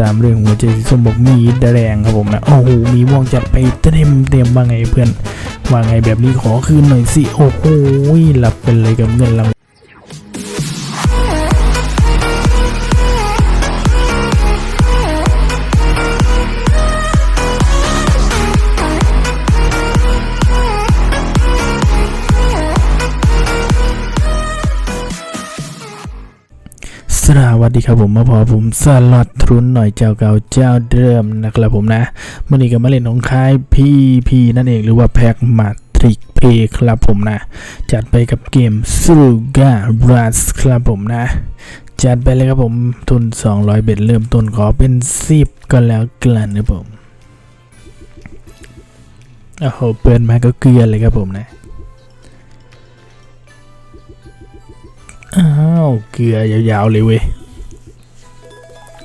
ตามเรื่องหัวใจสีส้มบอกมีดแดงครับผมนะ โอ้โห มีม่วงจัดไปเต็มเต็มว่าไงเพื่อน ว่าไงแบบนี้ขอคืนหน่อยสิ โอ้โหหลับเป็นเลยกับเงินราง วัสวัสดีครับผมมาพอผมสล็อตทรุนหน่อยเจ้าเก่าเจ้าเดิมนะครับผมนะเมื่อนี้ก็มาเล่นของค่ายพีพีนั่นเองหรือว่าแพ็กมาทริกเพครับผมนะ จัดไปกับเกมซูการัสครับผมนะ จัดไปเลยครับผมทุน 200 เบ็ดเริ่มต้นขอเป็น 10 ก็แล้วกันนะผมโอ้โหเปิดมาก็เกลือเลยครับผมนะอ้าว เกลือยาวๆเลยเว้ย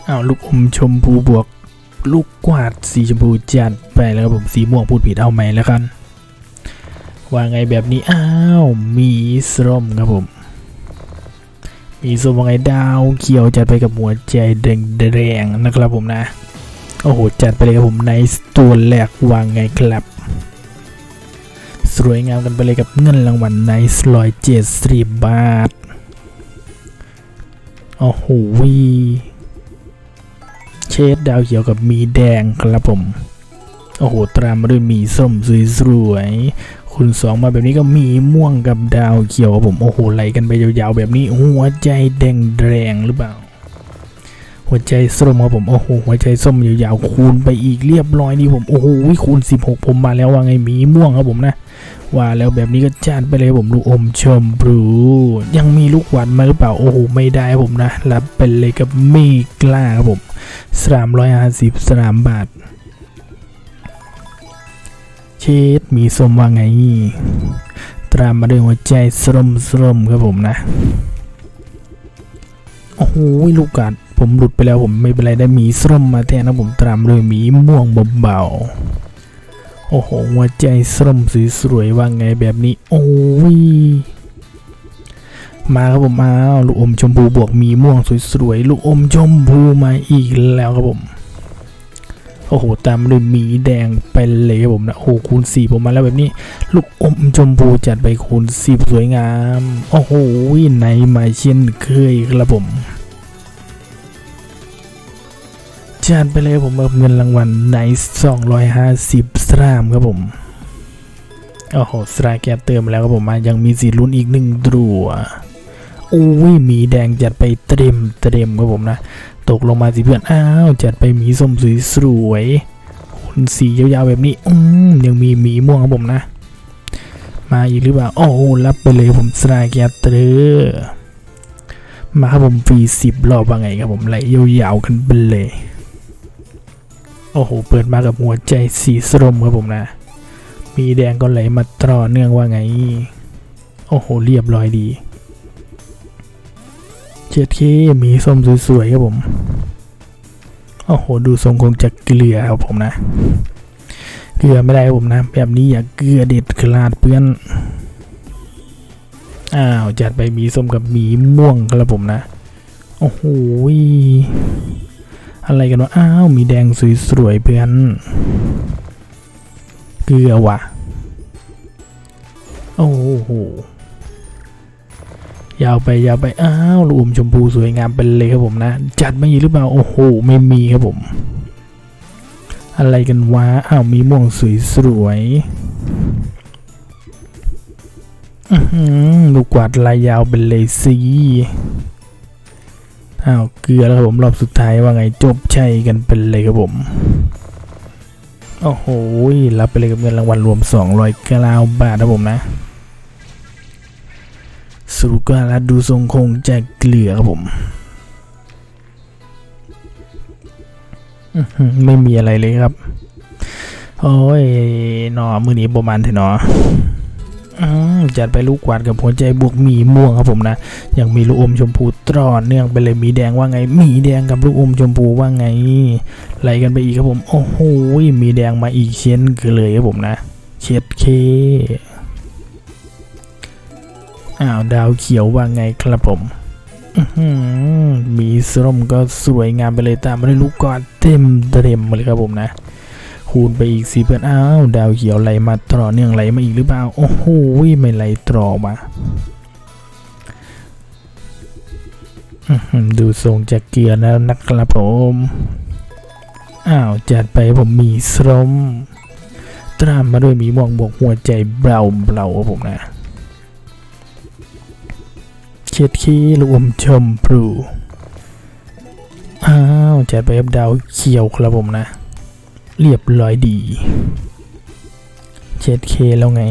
อ้าวลูกอมชมพูบวก ลูกกวาดสีชมพูจัดไปแล้วครับผมสีม่วงพูดผิดเอาใหมแล้วกัน ว่าไงแบบนี้ อ้าว มีส้มครับผม มีส้มว่าไงดาวเขียวจัดไปกับหัวใจแดงๆนะครับผมนะ โอ้โห จัดไปเลยครับผมในตัวแรกวางไงครับสวยงามกันไปเลยกับเงินรางวัลในสลอยเจ็ดสิบบาท โอ้โหวี เชดดาวเขียวกับมีแดงครับผม โอ้โห ตามมาด้วยมีส้มสวยๆคุณสองมาแบบนี้ก็มีม่วงกับดาวเขียวครับผม โอ้โหไหลกันไปยาวๆแบบนี้ หัวใจแดงแดงหรือเปล่า หัวใจส้มครับผม โอ้โห หัวใจส้มยาวๆคูณไปอีกเรียบร้อยนี่ผม โอ้โหคูณ 16 ผมมาแล้วว่าไงมีม่วงครับผมนะ ว่าแล้วแบบนี้ก็จัดไปเลยผมลูกอมชมบรูยังมีลูกหวานมาหรือเปล่าโอ้โหไม่ได้ผมนะ รับไปเลยกับมีกล้าครับผมสามร้อยห้าสิบสามบาท เชดมีสมว่าไง ตามมาด้วยหัวใจสรมสรมครับผมนะ โอ้โหลูกกัดผมหลุดไปแล้วผมไม่เป็นไรได้หมีส้มมาแทนนะผมตามด้วยหมีม่วงเบาๆ โอ้โห หัวใจส้มสวยว่างไงแบบนี้ โอ้ยมาครับผมมาลูกอมชมพูบวกมีม่วงสวยๆลูกอมชมพูมาอีกแล้วครับผมโอ้โหตามด้วยหมีแดงไปเลยครับผมนะโอ้คูณสี่ผมมาแล้วแบบนี้ ลูกอมชมพูจัดไปคูณสิบสวยงาม โอ้โหในมาเช่นเคยครับผม จัดไปเลยผมกับเงินรางวัลใน250สตามครับผม โอ้โหสตราแกเติมแล้วครับผมมายังมีสีลุ้นอีกหนึ่งดัวโอ้ยหมีแดงจัดไปเต็มเต็มครับผมนะ ตกลงมาสิเพื่อน อ้าว จัดไปหมีส้มสวยสวยสียาวๆแบบนี้ อืมยังมีหมีม่วงครับผมนะ มาอีกหรือเปล่า โอ้โหรับไปเลยผมสตราแกเตอร์มาครับผมฟรีสิบรอบว่าไงครับผมไหลยาวๆกันไปเลย โอ้โห เปิดมากับหัวใจสีส้มครับผมนะ มีแดงก็ไหลมาต่อเนื่องว่าไง โอ้โห เรียบร้อยดี เจ็ดเคมีส้มสวยๆครับผม โอ้โห ดูทรงคงจะเกลือครับผมนะ เกลือไม่ได้ครับผมนะ แบบนี้อย่าเกลือเด็ดขลาดเพื่อน อ้าว จัดไปมีส้มกับมีม่วงครับผมนะ โอ้โห อะไรกันวะ อ้าว มีแดงสวยๆเพื่อน เกลือว่ะ โอ้โห ยาวไปยาวไป อ้าวลูกอมชมพูสวยงามไปเลยครับผมนะ จัดไม่มีหรือเปล่า โอ้โห ไม่มีครับผม อะไรกันวะ อ้าว มีม่วงสวยสวยๆอื้อหือลูกกวาดลายยาวเป็นเลยสิ อ้าวเกลือแล้วครับผมรอบสุดท้ายว่าไงจบใช่กันเป็นเลยครับผมโอ้โหรับไปเลยกับเงินรางวัลรวม200กลาวบาทครับผมนะสรุปก็รัดดูทรงคงจะเกลือครับผมไม่มีอะไรเลยครับ โอ้ยหนอมือนี้ประมาณเถอะหนอ จัดไปลูกกวาดกับหัวใจบวกหมีม่วงครับผมนะยังมีลูกอมชมพูตรอเนื่องไปเลยหมีแดงว่าไงหมีแดงกับลูกอมชมพูว่าไงไล่กันไปอีกครับผมโอ้โหมีแดงมาอีกเช่นกันเลยครับผมนะเช็ดเคอ้าวดาวเขียวว่าไงครับผมมีส้มก็สวยงามไปเลยตามมาด้วยลูกกอดเต็มเต็มเลยครับผมนะ คูณไปอีกสี่เพื่อนอ้าวดาวเขียวไหลมาต่อเนื่องไหลมาอีกหรือเปล่าโอ้โหไม่ไหลตรอมาดูทรงจากเกลือแล้วนะครับผมอ้าวจัดไปผมมีส้มตรามมาด้วยมีม่วงบวกหัวใจเบาเบาครับผมนะเช็ดขี้รวมชมพลูอ้าวจัดไปกับดาวเขียวครับผมนะ เรียบร้อยดีเช็ดเคแล้วไง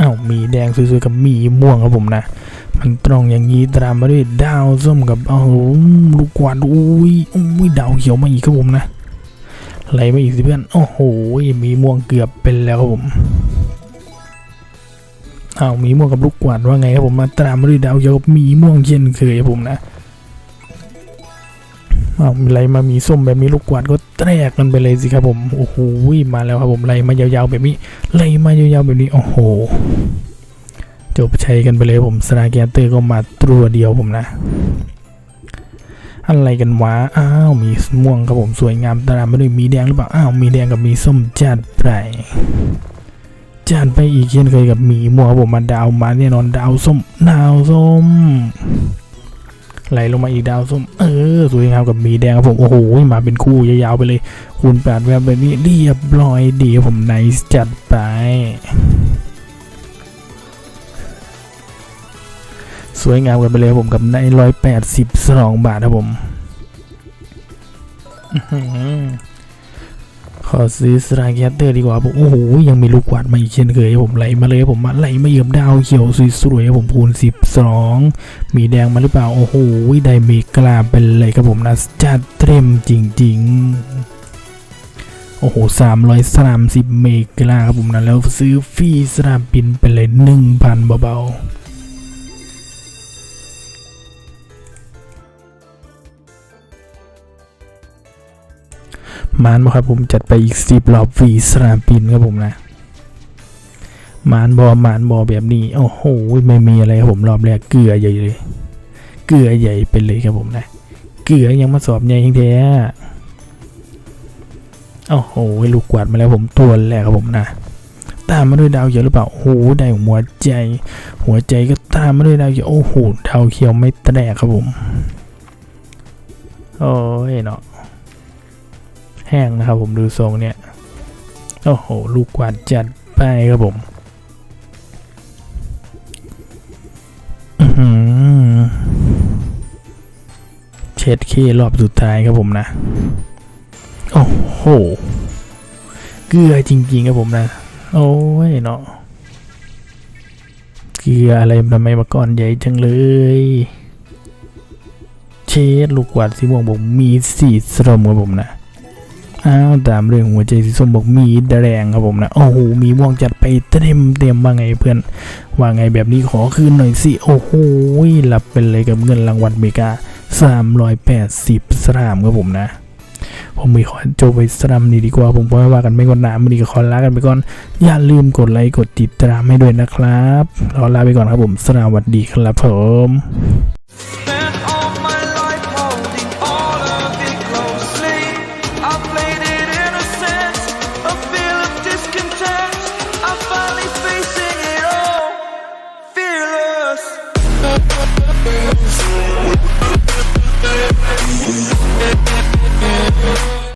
อ้าวมีแดงสวยๆกับมีม่วงครับผมนะ มันตรงอย่างนี้ตามมาด้วยดาวส้มกับเอาลูกกวาดอุ้ยอุ้ยดาวเขียวมาอีกครับผมนะไหลมาอีกสิเพื่อน โอ้โห มีม่วงเกือบเป็นแล้วครับผมอ้าวมีม่วงกับลูกกวาดว่าไงครับผมมาตามมาด้วยดาวเขียวกับมีม่วงเช่นเคยครับผมนะ ไหลมามีส้มแบบนี้ลูกกวาดก็แตกกันไปเลยสิครับผมโอ้โหมาแล้วครับผมไหลมายาวๆแบบนี้ไหลมายาวๆแบบนี้โอ้โหจบใช้กันไปเลยผมสนาแกนเตอร์ก็มาตัวเดียวผมนะ อะไรกันวะอ้าวมีม่วงครับผมสวยงามตามมาด้วยมีแดงหรือเปล่าอ้าวมีแดงกับมีส้มจัดไปจานไปอีกเช่นเคยกับมีมัวครับผมมาดาวมาแน่นอนดาวส้มดาวส้ม ไหลลงมาอีกดาวส้มเออสวยงามกับมีแดงครับผมโอ้โหมาเป็นคู่ยาวๆไปเลย คูณแปดแบบแบบนี้เรียบร้อยดีผมไนส์จัดไปสวยงามกันไปเลยผมกับในร้อยแปดสิบสองบาทครับผม ขอซื้อสไลด์แคตเตอร์ดีกว่าผมโอ้โหยังมีลูกกวาดมาอีกเช่นเคยผมไหลมาเลยผมมาไหลมาเยี่ยมดาวเขียวสวยๆผมคูณ12 มีแดงมาหรือเปล่า โอ้โหได้เมกลาเป็นเลยครับผมนะจัดเต็มจริง ๆ โอ้โห330เมกลาครับผมนะแล้วซื้อฟรีสนามบินไปเลย1,000เบาๆ มานบอครับผมจัดไปอีกสิบรอบฟรีสนามบินครับผมนะมานบอมานบอแบบนี้ โอ้โห ไม่มีอะไรผมรอบแรกเกลือใหญ่เลย เกลือใหญ่ไปเลยครับผมนะ เกลือยังมาสอบใหญ่ยังแท้โอ้โห ลูกกวาดมาแล้วผมตัวแรกครับผมนะ ตามมาด้วยดาวเขียวหรือเปล่า โอ้โห ได้หัวใจ หัวใจก็ตามมาด้วยดาวเขียว โอ้โห ดาวเขียวไม่แตกครับผม โอ้ยเนาะ แห้งนะครับผมดูทรงเนี่ย โอ้โห ลูกกวาดจัดไปครับผมอื้อหือเช็ดเครอบสุดท้ายครับผมนะ โอ้โห เกลือจริงๆครับผมนะ โอ้ยเนาะ เกลืออะไรทำไมมาก่อนใหญ่จังเลยเชดลูกกวาดสีม่วงผมมีสีสรมครับผมนะ อ้าวตามเรื่องหัวใจสีส้มบอกมีแดงครับผมนะ โอ้โห มีม่วงจัดไปเต็มเต็มว่าไงเพื่อน ว่าไงแบบนี้ขอคืนหน่อยสิ โอ้โหหลับไปเลยกับเงินรางวัลเมกา380สรามครับผมนะ ผมมีขอจบไปสรามนี้ดีกว่า ผมก็ไม่ว่ากันไม่ก่อนหนามันนี้ก็ขอลากันไปก่อน อย่าลืมกดไลค์กดติดตามให้ด้วยนะครับรอลาไปก่อนครับผมสวัสดีครับผม